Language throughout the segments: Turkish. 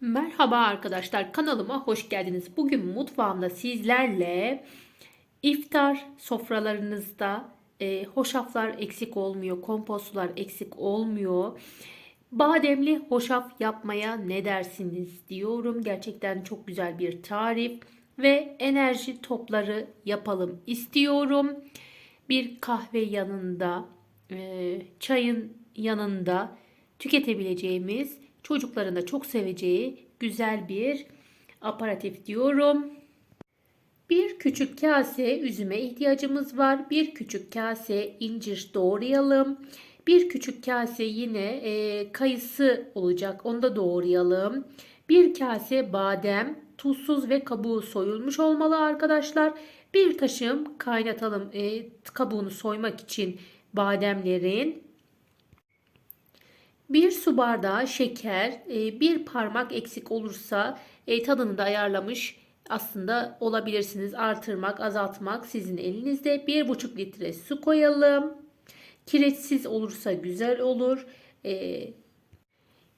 Merhaba arkadaşlar kanalıma hoş geldiniz. Bugün mutfağımda sizlerle iftar sofralarınızda e, hoşaflar eksik olmuyor, kompostlar eksik olmuyor. Bademli hoşaf yapmaya ne dersiniz diyorum. Gerçekten çok güzel bir tarif ve enerji topları yapalım istiyorum. Bir kahve yanında, e, çayın yanında tüketebileceğimiz, çocukların da çok seveceği güzel bir aparatif diyorum. Bir küçük kase üzüme ihtiyacımız var. Bir küçük kase incir doğrayalım. Bir küçük kase yine e, kayısı olacak. Onu da doğrayalım. Bir kase badem, tuzsuz ve kabuğu soyulmuş olmalı arkadaşlar. Bir taşım kaynatalım e, kabuğunu soymak için bademlerin. Bir su bardağı şeker, e, bir parmak eksik olursa e, tadını da ayarlamış aslında olabilirsiniz. Artırmak, azaltmak sizin elinizde. Bir buçuk litre su koyalım. Kireçsiz olursa güzel olur. E,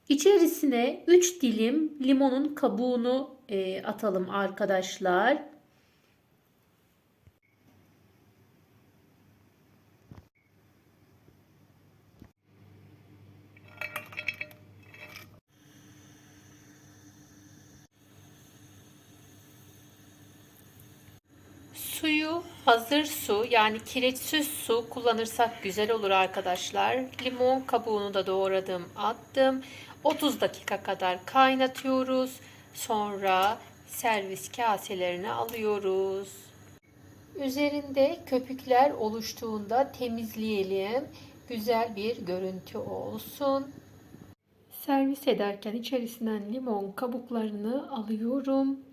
içerisine 3 dilim limonun kabuğunu e, atalım arkadaşlar. Suyu hazır su yani kireçsiz su kullanırsak güzel olur arkadaşlar. Limon kabuğunu da doğradım attım. 30 dakika kadar kaynatıyoruz. Sonra servis kaselerine alıyoruz. Üzerinde köpükler oluştuğunda temizleyelim. Güzel bir görüntü olsun. Servis ederken içerisinden limon kabuklarını alıyorum.